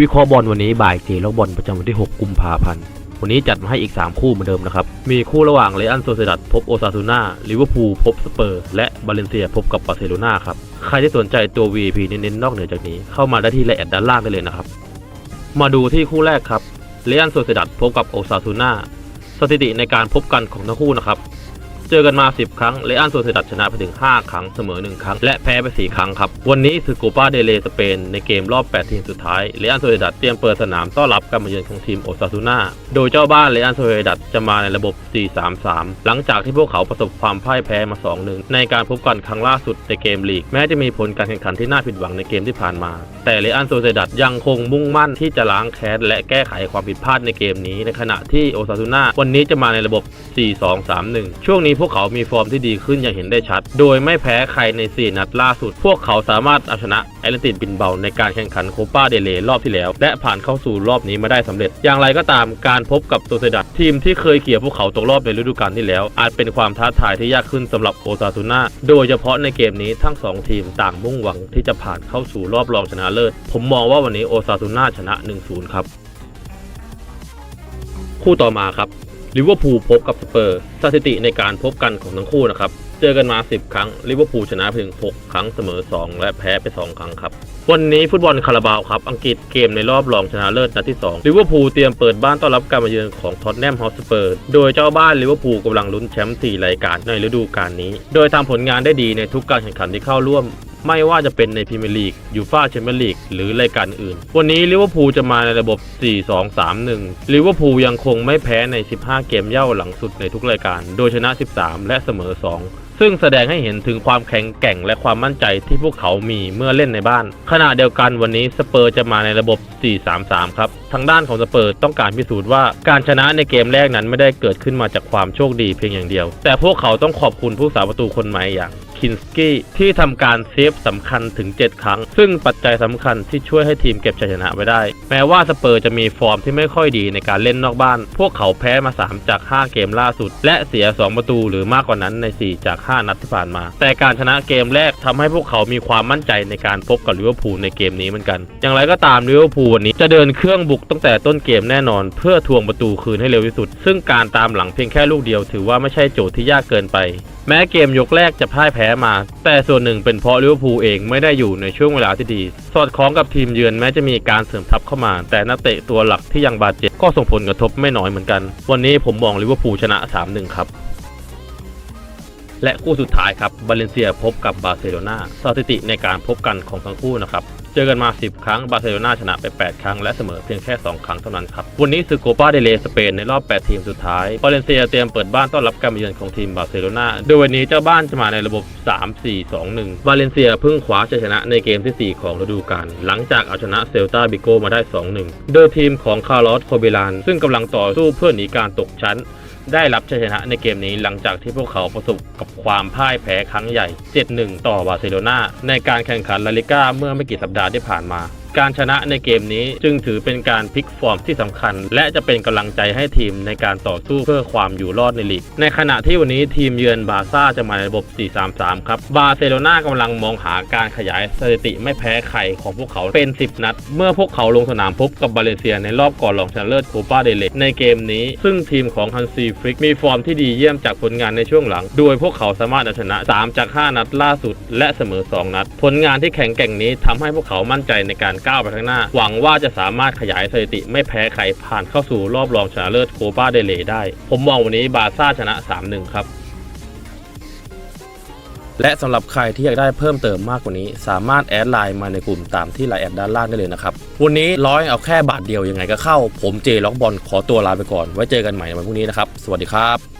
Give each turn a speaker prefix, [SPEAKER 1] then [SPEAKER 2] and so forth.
[SPEAKER 1] วิเคราะห์บอลวันนี้บ่ายเจล็อกบอลประจำวันที่ 6 กุมภาพันธ์ วันนี้จัดมาให้อีก 3 คู่เหมือนเดิมนะครับ มีคู่ระหว่างเรอันโซเซดัดพบโอซาซูนาลิเวอร์พูลพบสเปอร์ และบาเลนเซียพบกับบาร์เซโลนาครับ ใครที่สนใจตัว VIP เน้นๆนอกเหนือจากนี้ เข้ามาได้ที่ละเอียดด้านล่างได้เลยนะครับ มาดูที่คู่แรกครับเรอันโซเซดัดพบกับโอซาซูนาสถิติในการพบกันของทั้งคู่นะครับ เจอกันมา 10 ครั้งเรอันโซเซดัดชนะไปถึง 5 ครั้งเสมอ 1 ครั้ง และแพ้ไป 4 ครั้งครับ วันนี้คือโกปาเดเลสเปนในเกมรอบ 8 ทีมสุดท้ายเรอันโซเซดัดเตรียมเปิดสนามต้อนรับการมาเยือนของทีมโอซาซูนาโดยเจ้าบ้านเรอันโซเซดัดจะมาในระบบ 4-3-3 หลังจากที่พวกเขาประสบความพ่ายแพ้มา 2-1 ในการพบกันครั้งล่าสุดในเกมลีก แม้จะมีผลการแข่งขันที่น่าผิดหวังในเกมที่ผ่านมา แต่เรอันโซเซดัดยังคงมุ่งมั่นที่จะล้างแค้นและแก้ไขความผิดพลาดในเกมนี้ในขณะที่โอซาซูนาวันนี้จะมาในระบบ 4-2-3-1 ช่วงนี้พวกเขามีฟอร์มที่ดีขึ้นอย่างเห็นได้ชัด โดยไม่แพ้ใครใน 4 นัดล่าสุด พวกเขาสามารถเอาชนะแอตเลติกบินเบาในการแข่งขันโคปาเดเลรอบที่แล้ว และผ่านเข้าสู่รอบนี้มาได้สำเร็จ อย่างไรก็ตามการพบกับโซเซดัดทีมที่เคยเขี่ยพวกเขาตกรอบในฤดูกาลที่แล้ว อาจเป็นความท้าทายที่ยากขึ้นสำหรับโอซาซูน่าโดยเฉพาะในเกมนี้ทั้งสองทีมต่างมุ่งหวังที่จะผ่านเข้าสู่รอบรองชนะเลิศผมมองว่าวันนี้โอซาซูน่าชนะ 1-0 ครับ คู่ต่อมาครับ ลิเวอร์พูลพบกับสเปอร์สถิติในการพบกันของทั้งคู่นะครับ เจอกันมา 10 ครั้งลิเวอร์พูลชนะเพียง 6 ครั้งเสมอ 2 และแพ้ไป 2 ครั้งครับ วันนี้ฟุตบอลคาราบาวครับ อังกฤษเกมในรอบรองชนะเลิศนัดที่2ลิเวอร์พูลเตรียมเปิดบ้านต้อนรับการมาเยือนของท็อตแนมฮอสเปอร์โดยเจ้าบ้านลิเวอร์พูลกำลังลุ้นแชมป์4รายการในฤดูกาลนี้ โดยทำผลงานได้ดีในทุกการแข่งขันที่เข้าร่วม ไม่ว่าจะเป็นในพรีเมียร์ลีกยูฟ่าแชมเปี้ยนลีกหรือรายการอื่น วันนี้ลิเวอร์พูลจะมาในระบบ 4-2-3-1 ลิเวอร์พูลยังคงไม่แพ้ใน 15 เกมเย่าหลังสุดในทุกรายการ โดยชนะ 13 และเสมอ 2ซึ่งแสดงให้เห็นถึงความแข็งแกร่งและความมั่นใจที่พวกเขามีเมื่อเล่นในบ้าน ขณะเดียวกันวันนี้สเปอร์จะมาในระบบ 4-3-3 ครับ ทางด้านของสเปอร์ต้องการพิสูจน์ว่าการชนะในเกมแรกนั้นไม่ได้เกิดขึ้นมาจากความโชคดีเพียงอย่างเดียว แต่พวกเขาต้องขอบคุณผู้สาประตูคนใหม่อย่าง คินสกี้ที่ทำการเซฟสำคัญถึง 7 ครั้ง ซึ่งปัจจัยสำคัญที่ช่วยให้ทีมเก็บชัยชนะไว้ได้ แม้ว่าสเปอร์จะมีฟอร์มที่ไม่ค่อยดีในการเล่นนอกบ้าน พวกเขาแพ้มา 3 จาก 5 เกมล่าสุด และเสีย 2 ประตูหรือมากกว่านั้นใน 4 จาก 5 นัดที่ผ่านมา แต่การชนะเกมแรกทำให้พวกเขามีความมั่นใจในการพบกับลิเวอร์พูลในเกมนี้เหมือนกัน อย่างไรก็ตามลิเวอร์พูลวันนี้จะเดินเครื่องบุกตั้งแต่ต้นเกมแน่นอน เพื่อทวงประตูคืนให้เร็วที่สุด ซึ่งการตามหลังเพียงแค่ลูกเดียวถือว่าไม่ใช่โจทย์ที่ยากเกินไปแม้เกมยกแรกจะพ่ายแพ้มา แต่ส่วนหนึ่งเป็นเพราะลิเวอร์พูลเองไม่ได้อยู่ในช่วงเวลาที่ดี สอดคล้องกับทีมเยือนแม้จะมีการเสริมทัพเข้ามา แต่นักเตะตัวหลักที่ยังบาดเจ็บก็ส่งผลกระทบไม่น้อยเหมือนกัน วันนี้ผมมองลิเวอร์พูลชนะ 3-1 ครับ และคู่สุดท้ายครับบาเลนเซียพบกับบาร์เซโลนาสถิติในการพบกันของทั้งคู่นะครับ เจอกันมา 10 ครั้ง บาร์เซโลนาชนะไป 8 ครั้ง และเสมอเพียงแค่ 2 ครั้งเท่านั้นครับ วันนี้คือโกปาเดเลสเปนในรอบ 8 ทีมสุดท้ายบาเลนเซียเตรียมเปิดบ้านต้อนรับการมาเยือนของทีมบาร์เซโลนาโดยวันนี้เจ้าบ้านจะมาในระบบ 3-4-2-1 บาเลนเซียเพิ่งคว้าชัยชนะในเกมทีสี่4 ของฤดูกาลหลังจากเอาชนะเซลตาบิโกมาได้ 2-1 โดยทีมของคาร์ลอสโคเบลานซึ่งกำลังต่อสู้เพื่อหนีการตกชั้น ได้รับชัยชนะในเกมนี้หลังจากที่พวกเขาประสบกับความพ่ายแพ้ครั้งใหญ่ 7-1 ต่อบาร์เซโลนาในการแข่งขันลาลิก้าเมื่อไม่กี่สัปดาห์ที่ผ่านมา การชนะในเกมนี้จึงถือเป็นการพลิกฟอร์มที่สำคัญ และจะเป็นกำลังใจให้ทีมในการต่อสู้เพื่อความอยู่รอดในลีก ในขณะที่วันนี้ทีมเยือนบาร์ซ่าจะมาในระบบ 4-3-3 ครับ บาร์เซโลนากำลังมองหาการขยายสถิติไม่แพ้ใครของพวกเขาเป็น 10 นัด เมื่อพวกเขาลงสนามพบกับบาเลเซียในรอบก่อนรองชนะเลิศโคปาเดเลในเกมนี้ ซึ่งทีมของฮันซีฟริกมีฟอร์มที่ดีเยี่ยมจากผลงานในช่วงหลัง โดยพวกเขาสามารถเอาชนะ 3 จาก 5 นัดล่าสุด และเสมอ 2 นัด ผลงานที่แข็งแกร่งนี้ทำให้พวกเขามั่นใจในการก้าวไปข้างหน้า หวังว่าจะสามารถขยายสถิติไม่แพ้ใครผ่านเข้าสู่รอบรองชนะเลิศโคปาเดเลได้ ผมมองวันนี้บาซ่าชนะ 3-1 ครับและสำหรับใครที่อยากได้เพิ่มเติมมากกว่านี้ สามารถแอดไลน์มาในกลุ่มตามที่ไลน์แอดด้านล่างได้เลยนะครับ วันนี้ร้อยเอาแค่บาทเดียวยังไงก็เข้า ผมเจล็อกบอลขอตัวลาไปก่อน ไว้เจอกันใหม่ในวันพรุ่งนี้นะครับ สวัสดีครับ